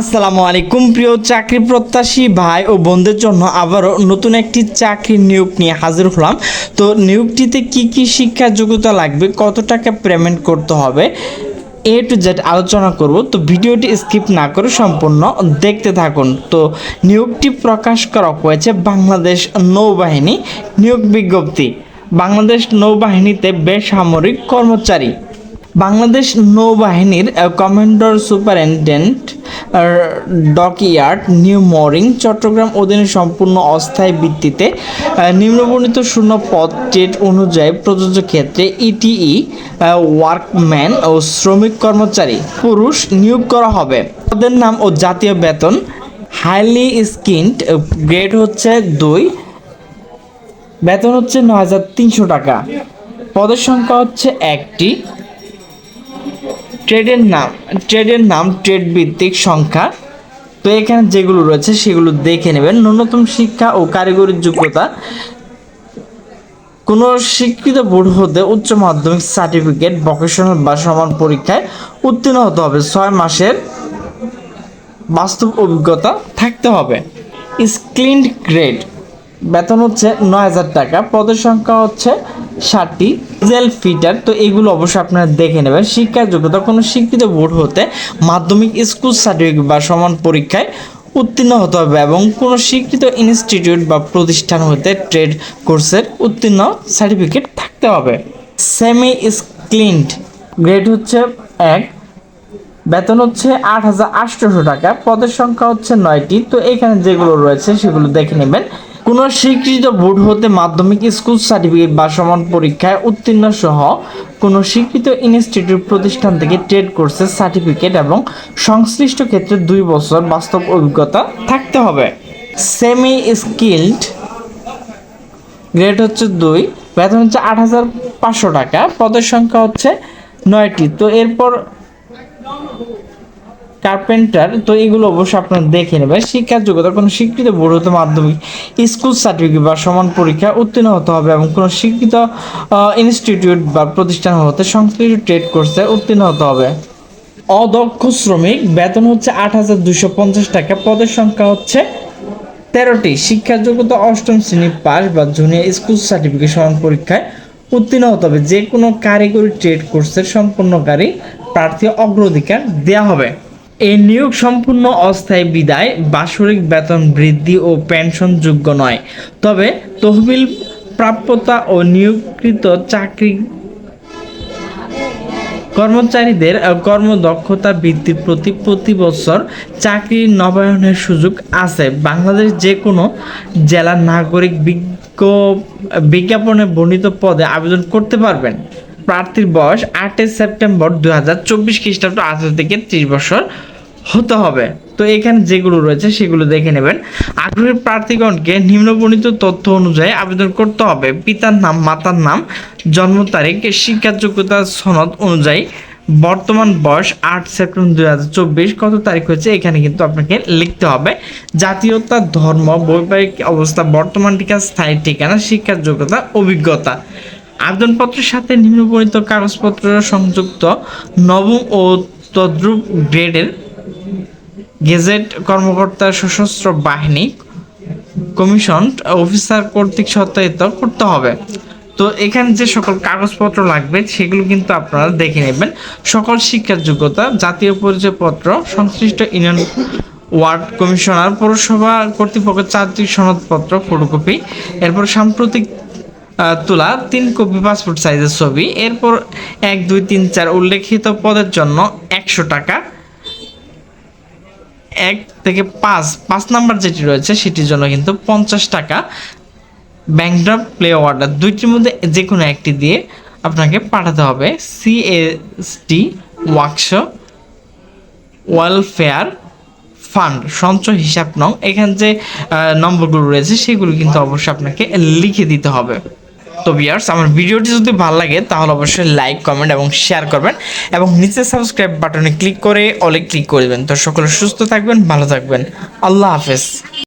আসসালামু আলাইকুম, প্রিয় চাকরি প্রত্যাশী ভাই ও বোনদের জন্য আবারও নতুন একটি চাকরি নিয়োগ নিয়ে হাজির হলাম। তো নিয়োগটিতে কি কি শিক্ষা যোগ্যতা লাগবে, কত টাকা পেমেন্ট করতে হবে, এ টু জেড আলোচনা করব। তো ভিডিওটি স্কিপ না করে সম্পূর্ণ দেখতে থাকুন। তো নিয়োগটি প্রকাশ করা হয়েছে বাংলাদেশ নৌবাহিনী নিয়োগ বিজ্ঞপ্তি। বাংলাদেশ নৌবাহিনীতে বেসামরিক কর্মচারী। বাংলাদেশ নৌবাহিনীর commander superintendent dockyard new mooring Chattogram অধীনে সম্পূর্ণ অস্থায়ী ভিত্তিতে নিম্নবর্ণিত শূন্য পদ টেট অনুযায়ী প্রযোজ্য ক্ষেত্রে ইটিই ওয়ার্কম্যান ও শ্রমিক কর্মচারী, পুরুষ নিয়োগ করা হবে। পদের নাম ও জাতীয় বেতন হাইলি স্কিন্ড গ্রেড হচ্ছে দুই, বেতন হচ্ছে ন হাজার তিনশো টাকা। পদের সংখ্যা হচ্ছে একটি। ট্রেডের নাম ট্রেডের নাম ট্রেড ভিত্তিক সংখ্যা। তো এখানে যেগুলো রয়েছে সেগুলো দেখে নেবেন। ন্যূনতম শিক্ষা ও কারিগরি যোগ্যতা। কোনো শিক্ষিত বোর্ড হতে উচ্চ মাধ্যমিক সার্টিফিকেট ভকেশনাল বা সমান পরীক্ষায় উত্তীর্ণ হতে হবে। ছয় মাসের বাস্তব অভিজ্ঞতা থাকতে হবে। স্ক্লিন্ড গ্রেড, বেতন হচ্ছে নয় হাজার টাকা। পদের সংখ্যা হচ্ছে ষাটটি জেল ফিটার তো এগুলো অবশ্যই আপনারা দেখে নেবেন। শিক্ষার যোগ্যতা, কোনো শিক্ষিত বোর্ড হতে মাধ্যমিক স্কুল সার্টিফিকেট বা সমান পরীক্ষায় উত্তীর্ণ হতে হবে এবং কোনো স্বীকৃত ইনস্টিটিউট বা প্রতিষ্ঠান হতে ট্রেড কোর্সের উত্তীর্ণ সার্টিফিকেট থাকতে হবে। সেমি স্ক্লিন্ড গ্রেড হচ্ছে এক, বেতন হচ্ছে আট হাজার আটশোশো টাকা, পদের সংখ্যা হচ্ছে নয়টি, তো এখানে যেগুলো রয়েছে সেগুলো দেখে নেবেন। কোনো স্বীকৃত বোর্ড হতে মাধ্যমিক স্কুল সার্টিফিকেট বা সমান পরীক্ষায় উত্তীর্ণ সহ কোনো স্বীকৃত ইনস্টিটিউট প্রতিষ্ঠান থেকে ট্রেড কোর্সের সার্টিফিকেট এবং সংশ্লিষ্ট ক্ষেত্রে দুই বছর বাস্তব অভিজ্ঞতা থাকতে হবে। সেমি স্কিল্ড গ্রেড হচ্ছে দুই, বেতন হচ্ছে আট হাজার পাঁচশো টাকা, পদের সংখ্যা হচ্ছে নয়টি। তো এরপর কার্পেন্টার তো এগুলো অবশ্যই আপনারা দেখে নেবেন। শিক্ষার যোগ্যতা কোনো স্বীকৃত বোর্ড মাধ্যমিক স্কুল সার্টিফিকেট বা সমান পরীক্ষা উত্তীর্ণ হতে হবে এবং কোনো স্বীকৃত ইনস্টিটিউট বা প্রতিষ্ঠান হতে সংশ্লিষ্ট ট্রেড কোর্সে উত্তীর্ণ হতে হবে। অদক্ষ শ্রমিক, বেতন হচ্ছে আট হাজার দুশো পঞ্চাশ টাকা, পদের সংখ্যা হচ্ছে তেরোটি। শিক্ষার যোগ্যতা অষ্টম শ্রেণি পাস বা জুনিয়র স্কুল সার্টিফিকেট সমান পরীক্ষায় উত্তীর্ণ হতে হবে। যে কোনো কারিগরি ট্রেড কোর্সের সম্পূর্ণকারী প্রার্থী অগ্রাধিকার দেওয়া হবে। এই নিয়োগ সম্পূর্ণ অস্থায়ী বিদায় বাৎসরিক বেতন বৃদ্ধি ও পেনশন যোগ্য নয়। তবে তহবিল প্রাপ্যতা ও নিয়োগকৃত চাকরি কর্মচারীদের কর্মদক্ষতা বৃদ্ধির প্রতি প্রতি বছর চাকরি নবায়নের সুযোগ আছে। বাংলাদেশ যে কোনো জেলার নাগরিক বিজ্ঞ, বিজ্ঞাপনে বর্ণিত পদে আবেদন করতে পারবেন। প্রার্থীর বয়স আটই সেপ্টেম্বর দু হাজার চব্বিশ খ্রিস্টাব্দ আঠারো থেকে ত্রিশ বছর। হতে হবে। তো এখানে যেগুলো রয়েছে সেগুলো দেখে নেবেন। আগ্রহী প্রার্থীগণকে নিম্নবর্ণিত তথ্য অনুযায়ী আবেদন করতে হবে। পিতার নাম, মাতার নাম, জন্ম তারিখ শিক্ষার যোগ্যতা সনদ অনুযায়ী বর্তমান বয়স আট সেপ্টেম্বর দুই হাজার চব্বিশ। কত তারিখ হয়েছে এখানে কিন্তু আপনাকে লিখতে হবে। জাতীয়তা, ধর্ম, বৈবাহিক অবস্থা, বর্তমান ঠিকানা, স্থায়ী ঠিকানা, শিক্ষার যোগ্যতা, অভিজ্ঞতা। আবেদনপত্রের সাথে নিম্নবর্ণিত কাগজপত্র সংযুক্ত নবম ও তদ্রুপ গ্রেডের গেজেট কর্মকর্তা সশস্ত্র বাহিনী কমিশন অফিসার কর্তৃক সত্যায়িত করতে হবে। তো এখানে যে সকল কাগজপত্র লাগবে, সেগুলো কিন্তু আপনারা দেখে নেবেন। সকল শিক্ষার যোগ্যতা, জাতীয় পরিচয়পত্র, সংশ্লিষ্ট ইউনিয়ন ওয়ার্ড কমিশনার, পৌরসভা কর্তৃপক্ষের চারটি সনদপত্র, ফটোকপি, এরপর সাম্প্রতিক তোলা, তিন কপি পাসপোর্ট সাইজের ছবি, এরপর এক, দুই, তিন, চার উল্লেখিত পদের জন্য একশো টাকা এক থেকে পাঁচ পাঁচ নাম্বার যেটি রয়েছে সেটির জন্য কিন্তু পঞ্চাশ টাকা ব্যাংক ড্রাফট প্লে অর্ডার দুইটির মধ্যে যে কোনো একটি দিয়ে আপনাকে পাঠাতে হবে সিএসটি ওয়ার্কশপ ওয়েলফেয়ার ফান্ড সঞ্চয় হিসাব নং। এখানে যে নম্বরগুলো রয়েছে সেগুলো কিন্তু অবশ্যই আপনাকে লিখে দিতে হবে। তো বিয়ার্স আমার ভিডিওটি যদি ভালো লাগে, তাহলে অবশ্যই লাইক কমেন্ট এবং শেয়ার করবেন এবং নিচে সাবস্ক্রাইব বাটনে ক্লিক করে অলে ক্লিক করবেন। তো সকলে সুস্থ থাকবেন, ভালো থাকবেন। আল্লাহ হাফেজ।